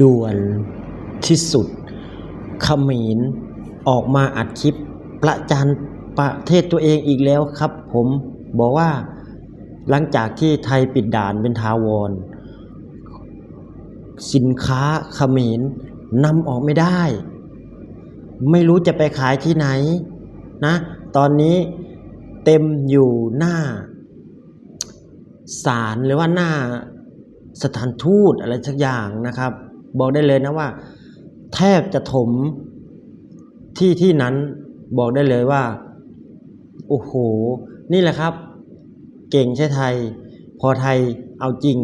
ด่วนที่สุดขมรออกมาอัดคลิปประจานประเทศตัวเองอีกแล้วครับ ผมบอกว่าหลังจากที่ไทยปิดด่านเป็นทาวร สินค้าขมรนำออกไม่ได้ ไม่รู้จะไปขายที่ไหนนะ ตอนนี้เต็มอยู่หน้าศาลหรือว่าหน้าสถานทูตอะไรสักอย่างนะครับ บอกได้เลยนะว่า แทบจะถมที่ที่นั้นบอกได้เลยว่า โอ้โห นี่แหละครับ เก่งใช่ไทย พอไทยเอาจริง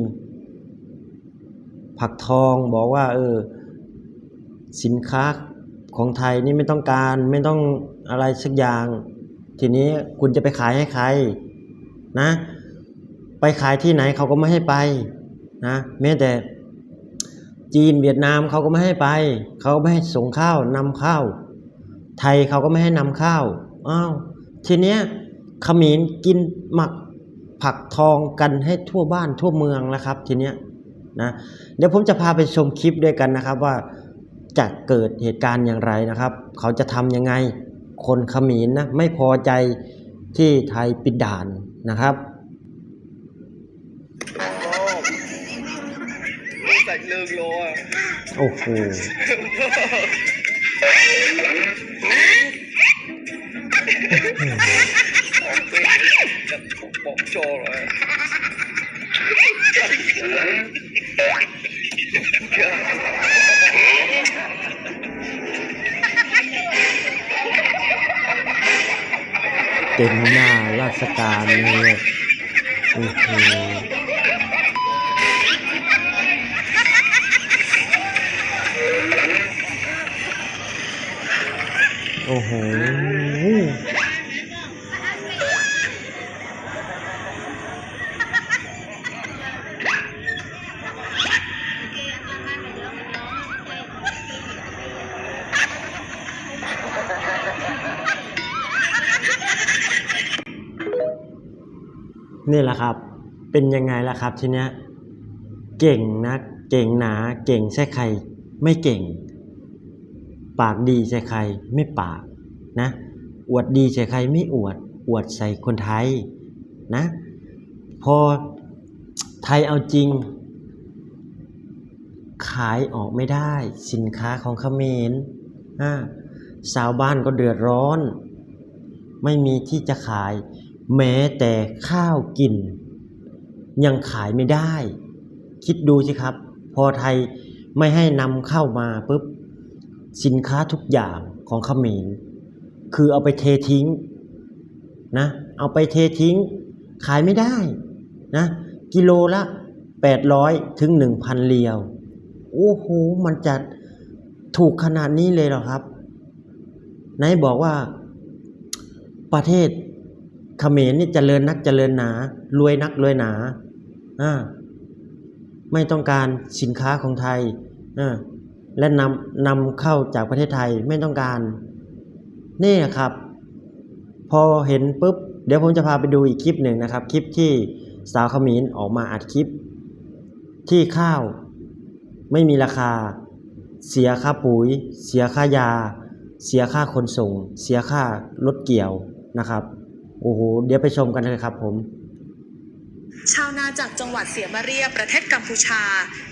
ผักทองบอกว่า เออ สินค้าของไทยนี่ไม่ต้องการไม่ต้องอะไรสักอย่าง ทีนี้คุณจะไปขายให้ใครนะ ไปขายที่ไหนเขาก็ไม่ให้ไปนะแม้แต่ จีนเวียดนามเขาก็ไม่ให้ไป เขาก็ไม่ให้ส่งข้าวนำข้าว ไทยเขาก็ไม่ให้นำข้าวอ้าวทีเนี้ยเขมรกินหมักผักทองกันให้ทั่วบ้านทั่วเมืองแล้วครับ ทีเนี้ยนะเดี๋ยวผมจะพาไปชมคลิปด้วยกันนะครับว่าจะเกิดเหตุการณ์อย่างไรนะครับ เขาจะทำยังไง คนเขมรนะไม่พอใจที่ไทยปิดด่านนะครับ ใส่เลิ งโลอะโอ้โหบอกโจเลยเต็มหน้าราชการเลยโอ้โห อ้โหนี่แหละครับ เป็นยังไงล่ะครับทีเนี้ย เก่งนะ เก่งหนา เก่งใช่ใคร ไม่เก่ง ปากดีใช่ใครไม่ปากนะอวดดีใช่ใครไม่อวด อวดใส่คนไทยนะพอไทยเอาจริง ขายออกไม่ได้สินค้าของเขมรอ่าชาวบ้านก็เดือดร้อน ไม่มีที่จะขาย แม้แต่ข้าวกิน ยังขายไม่ได้ คิดดูสิครับ พอไทยไม่ให้นำเข้ามาปุ๊บ สินค้าทุกอย่างของเขมรคือเอาไปเททิ้งนะเอาไปเททิ้ง ขายไม่ได้นะกิโลละ 800 ถึง 1,000เรียว โอ้โห มันจะถูกขนาดนี้เลยเหรอครับ ไหนบอกว่า ประเทศเขมรนี่เจริญนักเจริญหนา รวยนักรวยหนาอ่าไม่ต้องการสินค้าของไทยอ่า และนำนำเข้าจากประเทศไทยไม่ต้องการ นี่ครับ พอเห็นปุ๊บ เดี๋ยวผมจะพาไปดูอีกคลิปหนึ่งนะครับ คลิปที่สาวขมรออกมาอัดคลิป ที่ข้าว ไม่มีราคา เสียค่าปุ๋ย เสียค่ายา เสียค่าขนส่ง เสียค่ารถเกี่ยวนะครับโอ้โหเดี๋ยวไปชมกันเลยครับผม ชาวนาจากจังหวัดเสียมาเรียประเทศกัมพูชา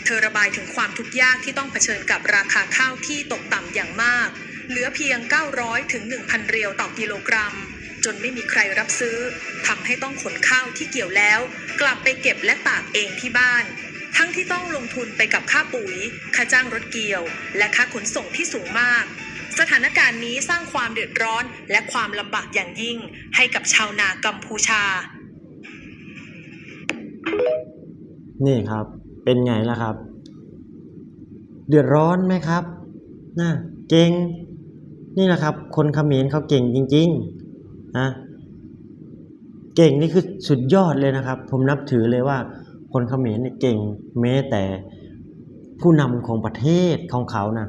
เธอระบายถึงความทุกข์ยากที่ต้องเผชิญกับราคาข้าวที่ตกต่ำอย่างมาก เหลือเพียง 900 ถึง 1,000 เรียวต่อกิโลกรัม จนไม่มีใครรับซื้อทำให้ต้องขนข้าวที่เกี่ยวแล้ว กลับไปเก็บและตากเองที่บ้าน ทั้งที่ต้องลงทุนไปกับค่าปุ๋ย ค่าจ้างรถเกี่ยว และค่าขนส่งที่สูงมากสถานการณ์นี้สร้างความเดือดร้อนและความลำบากอย่างยิ่งให้กับชาวนากัมพูชา นี่ครับ เป็นไงล่ะครับ เดือดร้อนไหมครับน่ะเก่ง นี่แหละครับ คนเขมรเขาเก่งจริงๆนะเก่งนี่คือสุดยอดเลยนะครับ ผมนับถือเลยว่า คนเขมรเนี่ยเก่งแม้แต่ผู้นำของประเทศของเขานะ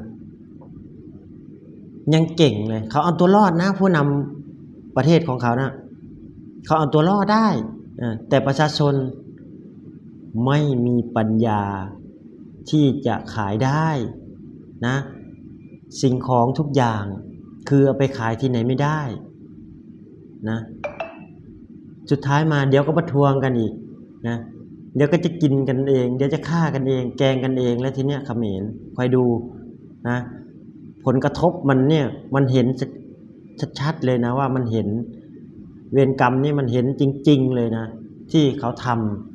ยังเก่งเลย เขาเอาตัวรอดนะ ผู้นำประเทศของเขานะเขาเอาตัวรอดได้แต่ประชาชน ไม่มีปัญญาที่จะขายได้นะสิ่งของทุกอย่างคือเอาไปขายที่ไหนไม่ได้นะสุดท้ายมาเดี๋ยวก็ประท้วงกันอีกนะเดี๋ยวก็จะกินกันเอง เดี๋ยวจะฆ่ากันเอง แกงกันเองแล้วทีเนี้ยเขมรคอยดูนะผลกระทบมันเนี่ยมันเห็นชัดๆเลยนะว่ามันเห็นเวรกรรมนี่มันเห็นจริง ๆ เลยนะ ที่เขาทำ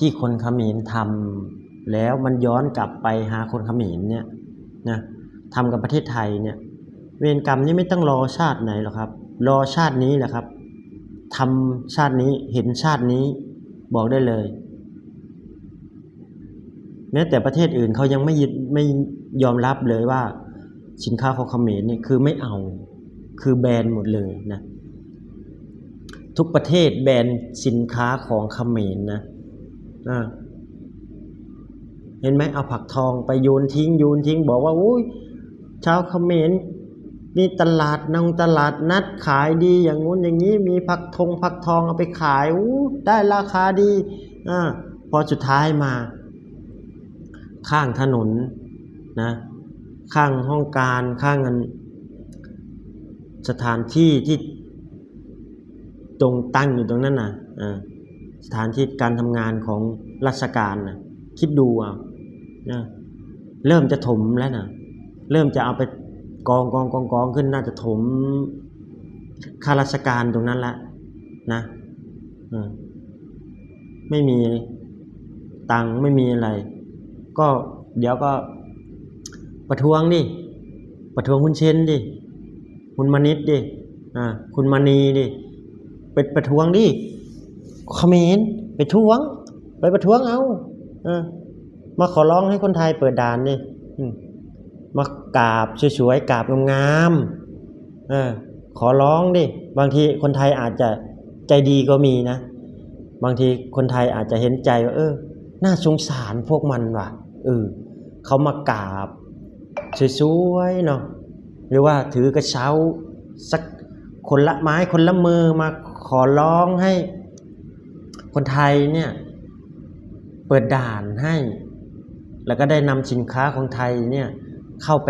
ที่คนขมรทำแล้วมันย้อนกลับไปหาคนขมรเนี่ยนะทำกับประเทศไทยเนี่ยเวรกรรมนี่ไม่ต้องรอชาติไหนหรอกครับ รอชาตินี้แหละครับทำชาตินี้เห็นชาตินี้บอกได้เลยแม้แต่ประเทศอื่นเขายังไม่ยึดไม่ยอมรับเลยว่า สินค้าของเขมรนี่คือไม่เอาคือแบนหมดเลยนะทุกประเทศแบนสินค้าของเขมรนะ เห็นไหมเอาผักทองไปโยนทิ้งโยนทิ้ง บอกว่าอุ้ยชาวเขมรมีตลาดนงตลาดนัดขายดีอย่างงู้นอย่างนี้มีผักทงผักทองเอาไปขายอู้ได้ราคาดีอ่าพอสุดท้ายมา ข้างถนนนะ ข้างห้องการข้างสถานที่ที่ตรงตั้งอยู่ตรงนั้นนะอ่า สถานที่การทำงานของราชการนะคิดดูเอานะเริ่มจะถมแล้วนะเริ่มจะเอาไปกองกองกองกองขึ้นน่าจะถมข้าราชการตรงนั้นละนะอ่าไม่มีตังค์ไม่มีอะไร ก็เดี๋ยวก็ประท้วงดิ ประท้วงคุณเชนดิ คุณมณิตดิ อ่า คุณมณีดิไปประท้วงดิ เขมรไปท้วง ไปประท้วงเอาเออมาขอร้องให้คนไทยเปิดด่านดิอืมมากราบสวยๆกราบงามๆเออขอร้องดิ บางทีคนไทยอาจจะใจดีก็มีนะ บางทีคนไทยอาจจะเห็นใจว่าเออ น่าสงสารพวกมันว่ะเออเขามากราบสวยๆเนาะหรือว่าถือกระเช้าสักคนละไม้คนละมือมาขอร้องให้ คนไทยเนี่ยเปิดด่านให้ แล้วก็ได้นำสินค้าของไทยเนี่ยเข้าไป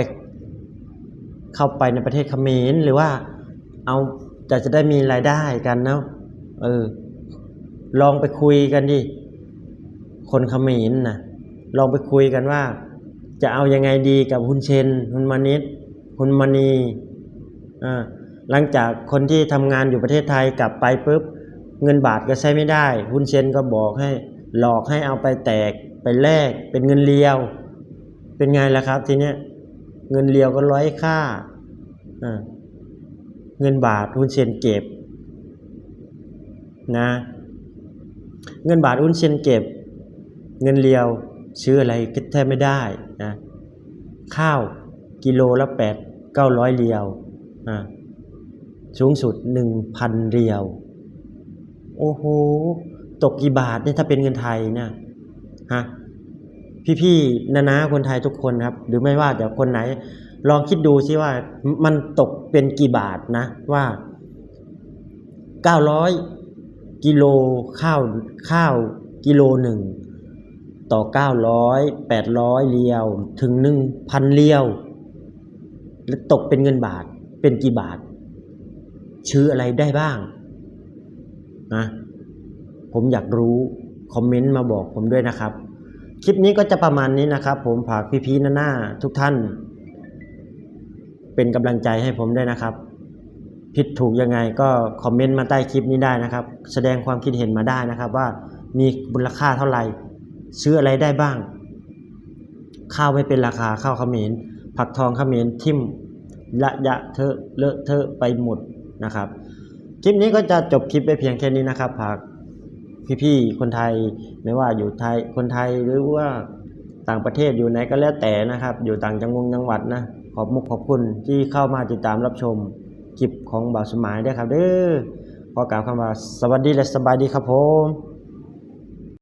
เข้าไปในประเทศเขมรหรือว่าเอาจะจะได้มีรายได้กันเนาะเออลองไปคุยกันดิคนเขมรนะลองไปคุยกันว่า จะเอายังไงดีกับคุณเชนคุณมานิดคุณมณีอ่าหลังจากคนที่ทำงานอยู่ประเทศไทยกลับไปปุ๊บ เงินบาทก็ใช้ไม่ได้คุณเชนก็บอกให้หลอกให้เอาไปแตกไปแลกเป็นเงินเลียว เป็นไงล่ะครับทีเนี้ยเงินเลียวก็ร้อยค่าอเงินบาทคุณเชนเก็บนะ เงินบาทอุ้นเชนเก็บ เงินเลียวซื้ออะไรก็แทบไม่ได้นะข้าวกิโลละแปดเก้าร้อยเรียวอ่าสูงสุดหนึ่งพันเรียว โอ้โห ตกกี่บาทเนี่ยถ้าเป็นเงินไทยเนี่ยฮะพี่ๆนานาคนไทยทุกคนครับ หรือไม่ว่าแต่คนไหน ลองคิดดูซิว่ามันตกเป็นกี่บาทนะ ว่าเก้าร้อยกิโลข้าวข้าวกิโลหนึ่งต่อเก้าร้อยแปดร้อยเรียวถึงหนึ่งพันเรียว แล้วตกเป็นเงินบาทเป็นกี่บาท ชื่ออะไรได้บ้าง นะผมอยากรู้คอมเมนต์มาบอกผมด้วยนะครับ คลิปนี้ก็จะประมาณนี้นะครับ ผมฝากพี่ๆหน้าๆทุกท่าน เป็นกำลังใจให้ผมด้วยนะครับ ผิดถูกยังไงก็คอมเมนต์มาใต้คลิปนี้ได้นะครับ แสดงความคิดเห็นมาได้นะครับว่ามีมูลค่าเท่าไหร่ซื้ออะไรได้บ้าง ข้าวไม่เป็นราคาข้าวเขมรผักทองเขมรทิ่มละยะเทอะเลอะเทอะไปหมดนะครับ คลิปนี้ก็จะจบคลิปไปเพียงแค่นี้นะครับฝากพี่ๆคนไทยไม่ว่าอยู่ไทยคนไทยหรือว่าต่างประเทศอยู่ไหนก็แล้วแต่นะครับ อยู่ต่างจังหวัดจังหวัดนะขอบมุกขอบคุณที่เข้ามาติดตามรับชมคลิปของบ่าวสมัยด้วยครับเด้อขอกล่าวคำว่าสวัสดีและสบายดีครับผม